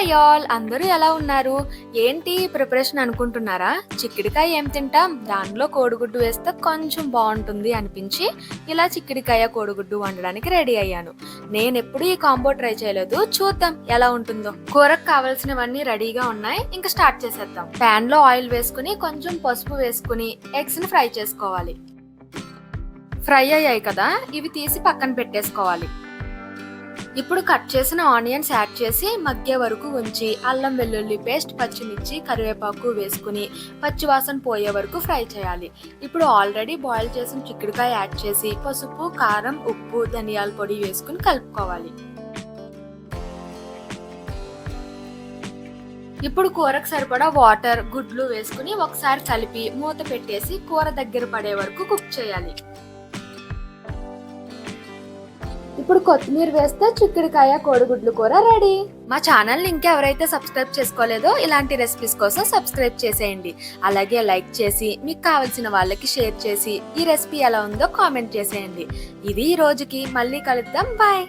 Hi all అందరూ ఎలా ఉన్నారు? ఏంటి ప్రిపరేషన్ అనుకుంటున్నారా? చిక్కిడికాయ ఏం తింటాం? దానిలో కోడిగుడ్డు వేస్తే కొంచెం బాగుంటుంది అనిపించి ఇలా చిక్కిడికాయ కోడిగుడ్డు వండడానికి రెడీ అయ్యాను. నేను ఎప్పుడు ఈ కాంబో ట్రై చేయలేదు. చూద్దాం ఎలా ఉంటుందో. కూరకు కావాల్సినవన్నీ రెడీగా ఉన్నాయి. ఇంకా స్టార్ట్ చేసేద్దాం. ప్యాన్లో ఆయిల్ వేసుకుని కొంచెం పసుపు వేసుకుని ఎగ్స్ని ఫ్రై చేసుకోవాలి. ఫ్రై అయ్యాయి కదా? ఇవి తీసి పక్కన పెట్టేసుకోవాలి. ఇప్పుడు కట్ చేసిన ఆనియన్స్ యాడ్ చేసి మగ్గే వరకు ఉంచి అల్లం వెల్లుల్లి పేస్ట్ పచ్చిమిర్చి కరివేపాకు వేసుకుని పచ్చివాసన పోయే వరకు ఫ్రై చేయాలి. ఇప్పుడు ఆల్రెడీ బాయిల్ చేసిన చిక్కుడుకాయ యాడ్ చేసి పసుపు కారం ఉప్పు ధనియాల పొడి వేసుకుని కలుపుకోవాలి. ఇప్పుడు కూరకు సరిపడా వాటర్ గుడ్లు వేసుకుని ఒకసారి కలిపి మూత పెట్టేసి కూర దగ్గర పడే వరకు కుక్ చేయాలి. ఇప్పుడు కొత్తిమీర వేస్తే చిక్కుడుకాయ కోడిగుడ్లు కూర రెడీ. మా ఛానల్ ఇంకెవరైతే సబ్స్క్రైబ్ చేసుకోలేదో ఇలాంటి రెసిపీస్ కోసం సబ్స్క్రైబ్ చేసేయండి. అలాగే లైక్ చేసి మీకు కావాల్సిన వాళ్ళకి షేర్ చేసి ఈ రెసిపీ ఎలా ఉందో కామెంట్ చేసేయండి. ఇది ఈ రోజుకి మళ్ళీ కలుద్దాం. బాయ్.